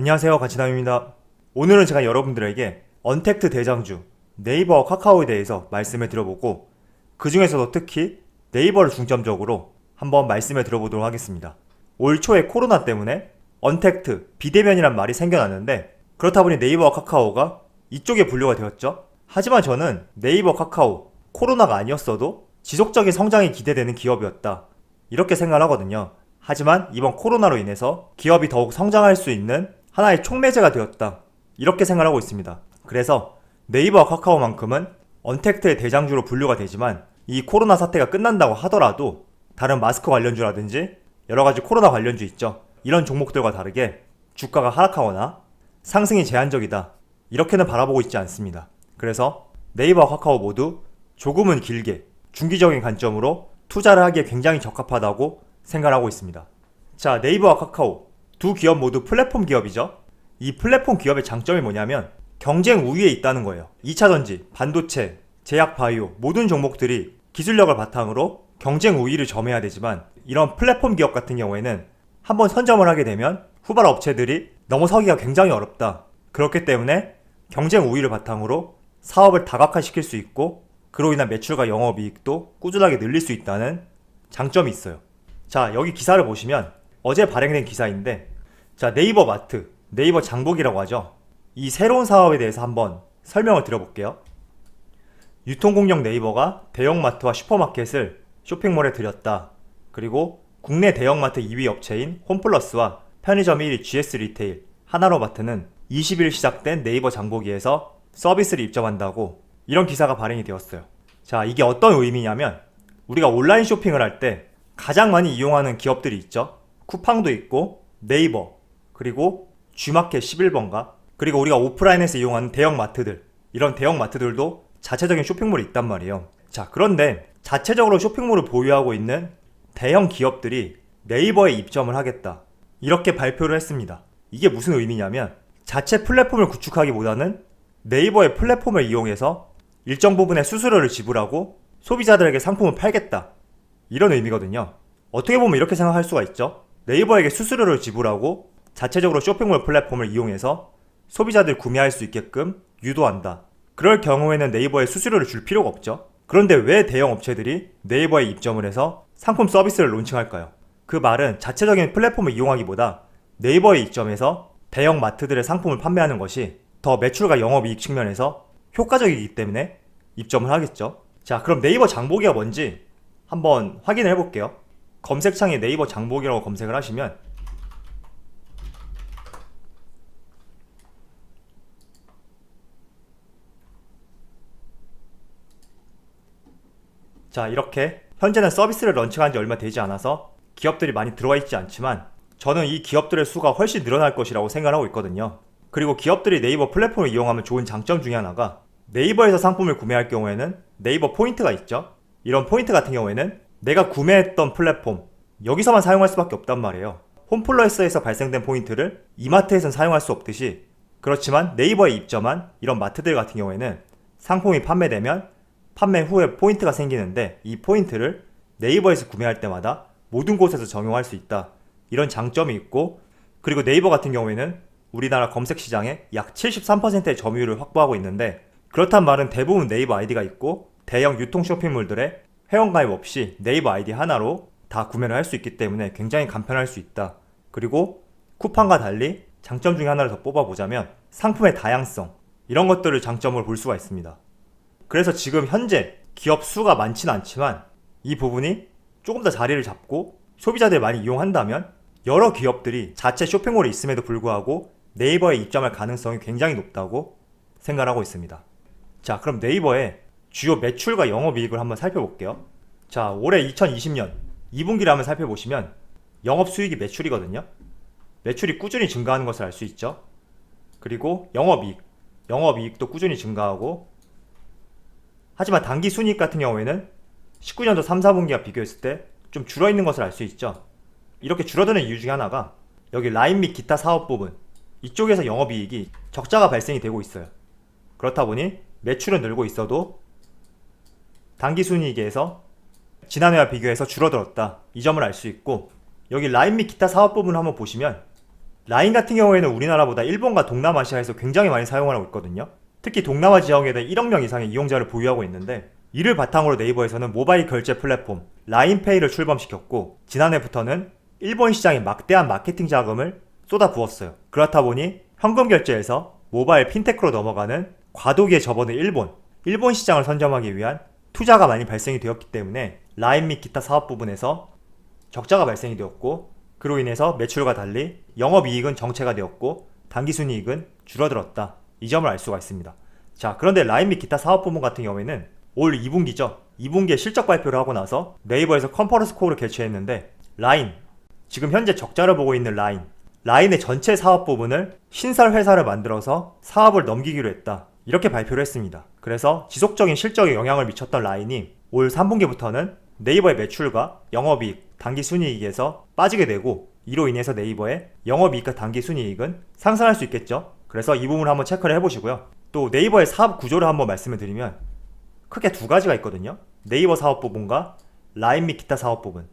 안녕하세요 가치남입니다. 오늘은 제가 여러분들에게 언택트 대장주 네이버와 카카오에 대해서 말씀을 드려보고 그 중에서도 특히 네이버를 중점적으로 한번 말씀을 드려보도록 하겠습니다. 올 초에 코로나 때문에 언택트, 비대면이란 말이 생겨났는데 그렇다 보니 네이버와 카카오가 이쪽에 분류가 되었죠. 하지만 저는 네이버, 카카오, 코로나가 아니었어도 지속적인 성장이 기대되는 기업이었다. 이렇게 생각을 하거든요. 하지만 이번 코로나로 인해서 기업이 더욱 성장할 수 있는 하나의 촉매제가 되었다. 이렇게 생각하고 있습니다. 그래서 네이버와 카카오만큼은 언택트의 대장주로 분류가 되지만 이 코로나 사태가 끝난다고 하더라도 다른 마스크 관련주라든지 여러 가지 코로나 관련주 있죠. 이런 종목들과 다르게 주가가 하락하거나 상승이 제한적이다. 이렇게는 바라보고 있지 않습니다. 그래서 네이버와 카카오 모두 조금은 길게 중기적인 관점으로 투자를 하기에 굉장히 적합하다고 생각하고 있습니다. 자, 네이버와 카카오 두 기업 모두 플랫폼 기업이죠. 이 플랫폼 기업의 장점이 뭐냐면 경쟁 우위에 있다는 거예요. 2차 전지, 반도체, 제약 바이오 모든 종목들이 기술력을 바탕으로 경쟁 우위를 점해야 되지만 이런 플랫폼 기업 같은 경우에는 한번 선점을 하게 되면 후발 업체들이 넘어서기가 굉장히 어렵다. 그렇기 때문에 경쟁 우위를 바탕으로 사업을 다각화시킬 수 있고 그로 인한 매출과 영업이익도 꾸준하게 늘릴 수 있다는 장점이 있어요. 자, 여기 기사를 보시면 어제 발행된 기사인데 자, 네이버 마트, 네이버 장복이라고 하죠. 이 새로운 사업에 대해서 한번 설명을 드려볼게요. 유통공룡 네이버가 대형마트와 슈퍼마켓을 쇼핑몰에 들였다. 그리고 국내 대형마트 2위 업체인 홈플러스와 편의점 1위 GS 리테일, 하나로마트는 20일 시작된 네이버 장보기에서 서비스를 입점한다고 이런 기사가 발행이 되었어요. 자, 이게 어떤 의미냐면 우리가 온라인 쇼핑을 할 때 가장 많이 이용하는 기업들이 있죠. 쿠팡도 있고 네이버, 그리고 G마켓 11번가, 그리고 우리가 오프라인에서 이용하는 대형 마트들, 이런 대형 마트들도 자체적인 쇼핑몰이 있단 말이에요. 자, 그런데 자체적으로 쇼핑몰을 보유하고 있는 대형 기업들이 네이버에 입점을 하겠다. 이렇게 발표를 했습니다. 이게 무슨 의미냐면 자체 플랫폼을 구축하기보다는 네이버의 플랫폼을 이용해서 일정 부분의 수수료를 지불하고 소비자들에게 상품을 팔겠다. 이런 의미거든요. 어떻게 보면 이렇게 생각할 수가 있죠. 네이버에게 수수료를 지불하고 자체적으로 쇼핑몰 플랫폼을 이용해서 소비자들 구매할 수 있게끔 유도한다. 그럴 경우에는 네이버에 수수료를 줄 필요가 없죠. 그런데 왜 대형 업체들이 네이버에 입점을 해서 상품 서비스를 론칭할까요? 그 말은 자체적인 플랫폼을 이용하기보다 네이버에 입점해서 대형 마트들의 상품을 판매하는 것이 더 매출과 영업이익 측면에서 효과적이기 때문에 입점을 하겠죠. 자, 그럼 네이버 장보기가 뭔지 한번 확인을 해볼게요. 검색창에 네이버 장보기라고 검색을 하시면 자, 이렇게 현재는 서비스를 런칭한 지 얼마 되지 않아서 기업들이 많이 들어와 있지 않지만 저는 이 기업들의 수가 훨씬 늘어날 것이라고 생각하고 있거든요. 그리고 기업들이 네이버 플랫폼을 이용하면 좋은 장점 중에 하나가 네이버에서 상품을 구매할 경우에는 네이버 포인트가 있죠. 이런 포인트 같은 경우에는 내가 구매했던 플랫폼 여기서만 사용할 수밖에 없단 말이에요. 홈플러스에서 발생된 포인트를 이마트에선 사용할 수 없듯이 그렇지만 네이버에 입점한 이런 마트들 같은 경우에는 상품이 판매되면 판매 후에 포인트가 생기는데 이 포인트를 네이버에서 구매할 때마다 모든 곳에서 적용할 수 있다. 이런 장점이 있고 그리고 네이버 같은 경우에는 우리나라 검색 시장의 약 73%의 점유율을 확보하고 있는데 그렇단 말은 대부분 네이버 아이디가 있고 대형 유통 쇼핑몰들의 회원가입 없이 네이버 아이디 하나로 다 구매를 할 수 있기 때문에 굉장히 간편할 수 있다. 그리고 쿠팡과 달리 장점 중에 하나를 더 뽑아보자면 상품의 다양성 이런 것들을 장점으로 볼 수가 있습니다. 그래서 지금 현재 기업 수가 많지는 않지만 이 부분이 조금 더 자리를 잡고 소비자들이 많이 이용한다면 여러 기업들이 자체 쇼핑몰에 있음에도 불구하고 네이버에 입점할 가능성이 굉장히 높다고 생각하고 있습니다. 자, 그럼 네이버의 주요 매출과 영업이익을 한번 살펴볼게요. 자, 올해 2020년 2분기를 한번 살펴보시면 영업 수익이 매출이거든요. 매출이 꾸준히 증가하는 것을 알 수 있죠. 그리고 영업이익, 영업이익도 꾸준히 증가하고 하지만 단기 순이익 같은 경우에는 19년도 3, 4분기와 비교했을 때 좀 줄어 있는 것을 알 수 있죠. 이렇게 줄어드는 이유 중에 하나가 여기 라인 및 기타 사업 부분 이쪽에서 영업이익이 적자가 발생이 되고 있어요. 그렇다 보니 매출은 늘고 있어도 단기 순이익에서 지난해와 비교해서 줄어들었다. 이 점을 알 수 있고 여기 라인 및 기타 사업 부분 한번 보시면 라인 같은 경우에는 우리나라보다 일본과 동남아시아에서 굉장히 많이 사용을 하고 있거든요. 특히 동남아 지역에는 1억 명 이상의 이용자를 보유하고 있는데 이를 바탕으로 네이버에서는 모바일 결제 플랫폼 라인페이를 출범시켰고 지난해부터는 일본 시장에 막대한 마케팅 자금을 쏟아부었어요. 그렇다 보니 현금 결제에서 모바일 핀테크로 넘어가는 과도기에 접어든 일본, 일본 시장을 선점하기 위한 투자가 많이 발생이 되었기 때문에 라인 및 기타 사업 부분에서 적자가 발생이 되었고 그로 인해서 매출과 달리 영업이익은 정체가 되었고 단기순이익은 줄어들었다. 이 점을 알 수가 있습니다. 자, 그런데 라인 및 기타 사업 부문 같은 경우에는 올 2분기죠. 2분기에 실적 발표를 하고 나서 네이버에서 컨퍼런스 콜을 개최했는데 라인, 지금 현재 적자를 보고 있는 라인, 라인의 전체 사업 부분을 신설 회사를 만들어서 사업을 넘기기로 했다. 이렇게 발표를 했습니다. 그래서 지속적인 실적에 영향을 미쳤던 라인이 올 3분기부터는 네이버의 매출과 영업이익, 단기순이익에서 빠지게 되고 이로 인해서 네이버의 영업이익과 단기순이익은 상승할 수 있겠죠. 그래서 이 부분을 한번 체크를 해보시고요. 또 네이버의 사업 구조를 한번 말씀을 드리면 크게 두 가지가 있거든요. 네이버 사업 부분과 라인 및 기타 사업 부분.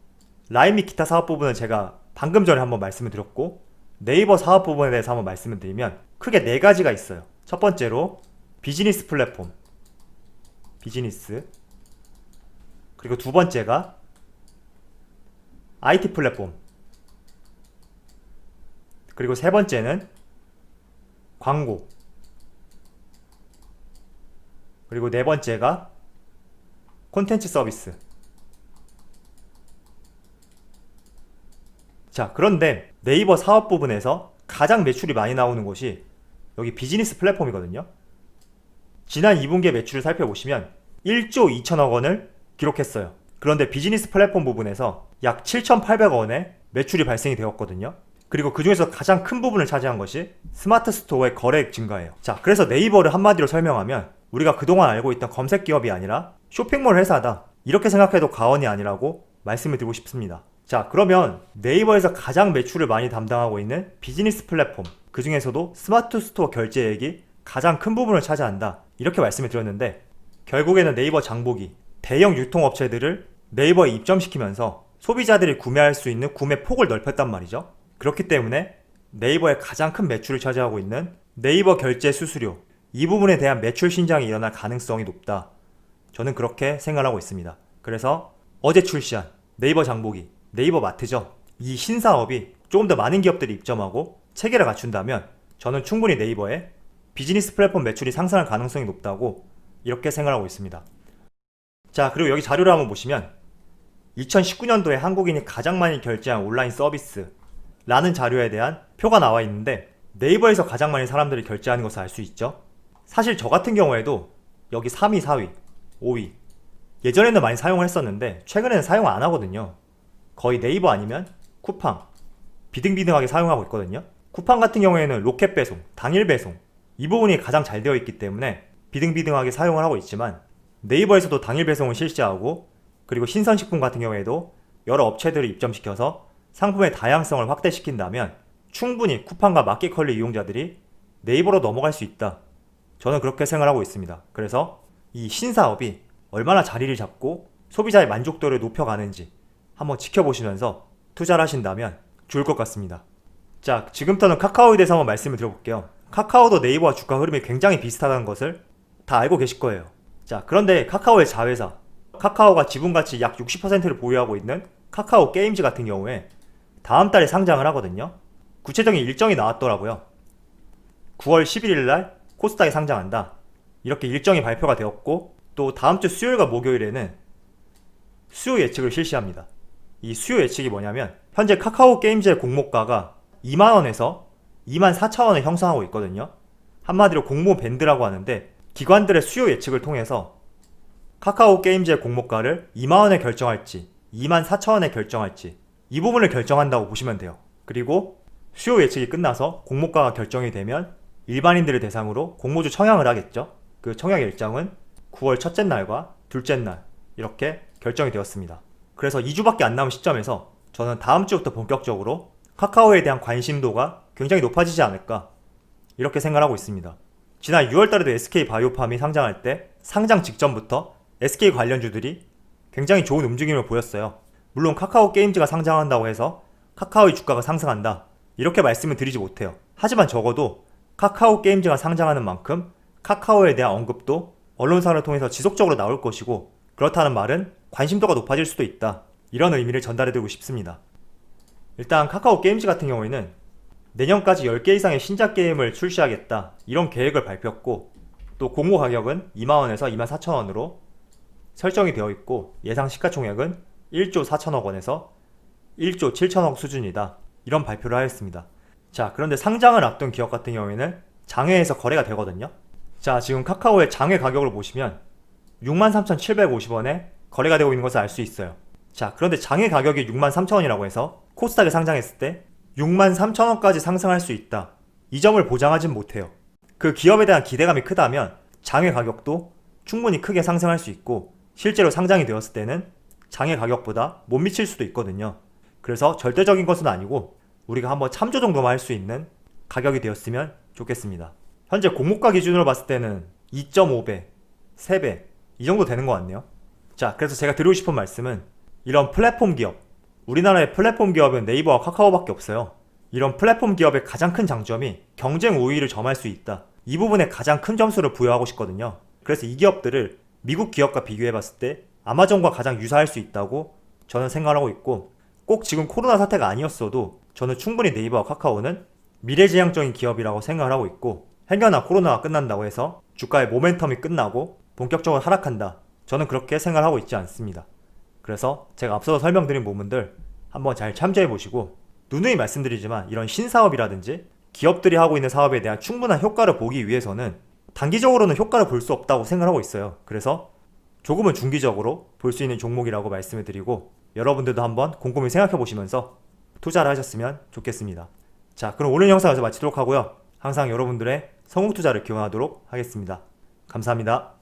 라인 및 기타 사업 부분은 제가 방금 전에 한번 말씀을 드렸고 네이버 사업 부분에 대해서 한번 말씀을 드리면 크게 네 가지가 있어요. 첫 번째로 비즈니스 플랫폼. 비즈니스. 그리고 두 번째가 IT 플랫폼. 그리고 세 번째는 광고. 그리고 네 번째가 콘텐츠 서비스. 자, 그런데 네이버 사업 부분에서 가장 매출이 많이 나오는 곳이 여기 비즈니스 플랫폼이거든요. 지난 2분기의 매출을 살펴보시면 1조 2천억 원을 기록했어요. 그런데 비즈니스 플랫폼 부분에서 약 7,800억 원의 매출이 발생이 되었거든요. 그리고 그 중에서 가장 큰 부분을 차지한 것이 스마트 스토어의 거래액 증가예요. 자, 그래서 네이버를 한마디로 설명하면 우리가 그동안 알고 있던 검색 기업이 아니라 쇼핑몰 회사다. 이렇게 생각해도 과언이 아니라고 말씀을 드리고 싶습니다. 자, 그러면 네이버에서 가장 매출을 많이 담당하고 있는 비즈니스 플랫폼, 그 중에서도 스마트 스토어 결제액이 가장 큰 부분을 차지한다. 이렇게 말씀을 드렸는데, 결국에는 네이버 장보기, 대형 유통업체들을 네이버에 입점시키면서 소비자들이 구매할 수 있는 구매 폭을 넓혔단 말이죠. 그렇기 때문에 네이버의 가장 큰 매출을 차지하고 있는 네이버 결제 수수료, 이 부분에 대한 매출 신장이 일어날 가능성이 높다. 저는 그렇게 생각하고 있습니다. 그래서 어제 출시한 네이버 장보기, 네이버 마트죠. 이 신사업이 조금 더 많은 기업들이 입점하고 체계를 갖춘다면 저는 충분히 네이버에 비즈니스 플랫폼 매출이 상승할 가능성이 높다고 이렇게 생각하고 있습니다. 자, 그리고 여기 자료를 한번 보시면 2019년도에 한국인이 가장 많이 결제한 온라인 서비스라는 자료에 대한 표가 나와 있는데 네이버에서 가장 많이 사람들이 결제하는 것을 알 수 있죠. 사실 저 같은 경우에도 여기 3위, 4위, 5위 예전에는 많이 사용을 했었는데 최근에는 사용 안 하거든요. 거의 네이버 아니면 쿠팡 비등비등하게 사용하고 있거든요. 쿠팡 같은 경우에는 로켓 배송, 당일 배송 이 부분이 가장 잘 되어 있기 때문에 비등비등하게 사용을 하고 있지만 네이버에서도 당일 배송을 실시하고 그리고 신선식품 같은 경우에도 여러 업체들을 입점시켜서 상품의 다양성을 확대시킨다면 충분히 쿠팡과 마켓컬리 이용자들이 네이버로 넘어갈 수 있다. 저는 그렇게 생각하고 있습니다. 그래서 이 신사업이 얼마나 자리를 잡고 소비자의 만족도를 높여가는지 한번 지켜보시면서 투자를 하신다면 좋을 것 같습니다. 자, 지금부터는 카카오에 대해서 한번 말씀을 드려볼게요. 카카오도 네이버와 주가 흐름이 굉장히 비슷하다는 것을 다 알고 계실 거예요. 자, 그런데 카카오의 자회사, 카카오가 지분 가치 약 60%를 보유하고 있는 카카오 게임즈 같은 경우에 다음 달에 상장을 하거든요. 구체적인 일정이 나왔더라고요. 9월 11일 날 코스닥에 상장한다. 이렇게 일정이 발표가 되었고 또 다음 주 수요일과 목요일에는 수요 예측을 실시합니다. 이 수요 예측이 뭐냐면 현재 카카오 게임즈의 공모가가 2만 원에서 2만 4천 원을 형성하고 있거든요. 한마디로 공모 밴드라고 하는데 기관들의 수요 예측을 통해서 카카오 게임즈의 공모가를 2만 원에 결정할지 2만 4천 원에 결정할지 이 부분을 결정한다고 보시면 돼요. 그리고 수요 예측이 끝나서 공모가가 결정이 되면 일반인들을 대상으로 공모주 청약을 하겠죠. 그 청약 일정은 9월 첫째 날과 둘째 날 이렇게 결정이 되었습니다. 그래서 2주밖에 안 남은 시점에서 저는 다음 주부터 본격적으로 카카오에 대한 관심도가 굉장히 높아지지 않을까 이렇게 생각하고 있습니다. 지난 6월 달에도 SK 바이오팜이 상장할 때 상장 직전부터 SK 관련주들이 굉장히 좋은 움직임을 보였어요. 물론 카카오 게임즈가 상장한다고 해서 카카오의 주가가 상승한다. 이렇게 말씀을 드리지 못해요. 하지만 적어도 카카오 게임즈가 상장하는 만큼 카카오에 대한 언급도 언론사를 통해서 지속적으로 나올 것이고 그렇다는 말은 관심도가 높아질 수도 있다. 이런 의미를 전달해드리고 싶습니다. 일단 카카오 게임즈 같은 경우에는 내년까지 10개 이상의 신작 게임을 출시하겠다. 이런 계획을 밝혔고 또 공모 가격은 2만원에서 2만 4천원으로 설정이 되어 있고 예상 시가총액은 1조 4천억 원에서 1조 7천억 수준이다. 이런 발표를 하였습니다. 자, 그런데 상장을 앞둔 기업 같은 경우에는 장외에서 거래가 되거든요. 자, 지금 카카오의 장외 가격을 보시면 63,750원에 거래가 되고 있는 것을 알 수 있어요. 자, 그런데 장외 가격이 63,000원이라고 해서 코스닥에 상장했을 때 63,000원까지 상승할 수 있다. 이 점을 보장하진 못해요. 그 기업에 대한 기대감이 크다면 장외 가격도 충분히 크게 상승할 수 있고 실제로 상장이 되었을 때는 장외 가격보다 못 미칠 수도 있거든요. 그래서 절대적인 것은 아니고 우리가 한번 참조 정도만 할 수 있는 가격이 되었으면 좋겠습니다. 현재 공모가 기준으로 봤을 때는 2.5배, 3배 이 정도 되는 것 같네요. 자, 그래서 제가 드리고 싶은 말씀은 이런 플랫폼 기업, 우리나라의 플랫폼 기업은 네이버와 카카오밖에 없어요. 이런 플랫폼 기업의 가장 큰 장점이 경쟁 우위를 점할 수 있다. 이 부분에 가장 큰 점수를 부여하고 싶거든요. 그래서 이 기업들을 미국 기업과 비교해 봤을 때 아마존과 가장 유사할 수 있다고 저는 생각하고 있고 꼭 지금 코로나 사태가 아니었어도 저는 충분히 네이버와 카카오는 미래지향적인 기업이라고 생각을 하고 있고 행여나 코로나가 끝난다고 해서 주가의 모멘텀이 끝나고 본격적으로 하락한다. 저는 그렇게 생각하고 있지 않습니다. 그래서 제가 앞서서 설명드린 부분들 한번 잘 참조해 보시고 누누이 말씀드리지만 이런 신사업이라든지 기업들이 하고 있는 사업에 대한 충분한 효과를 보기 위해서는 단기적으로는 효과를 볼 수 없다고 생각하고 있어요. 그래서 조금은 중기적으로 볼 수 있는 종목이라고 말씀을 드리고 여러분들도 한번 곰곰이 생각해 보시면서 투자를 하셨으면 좋겠습니다. 자, 그럼 오늘 영상 여기서 마치도록 하고요. 항상 여러분들의 성공 투자를 기원하도록 하겠습니다. 감사합니다.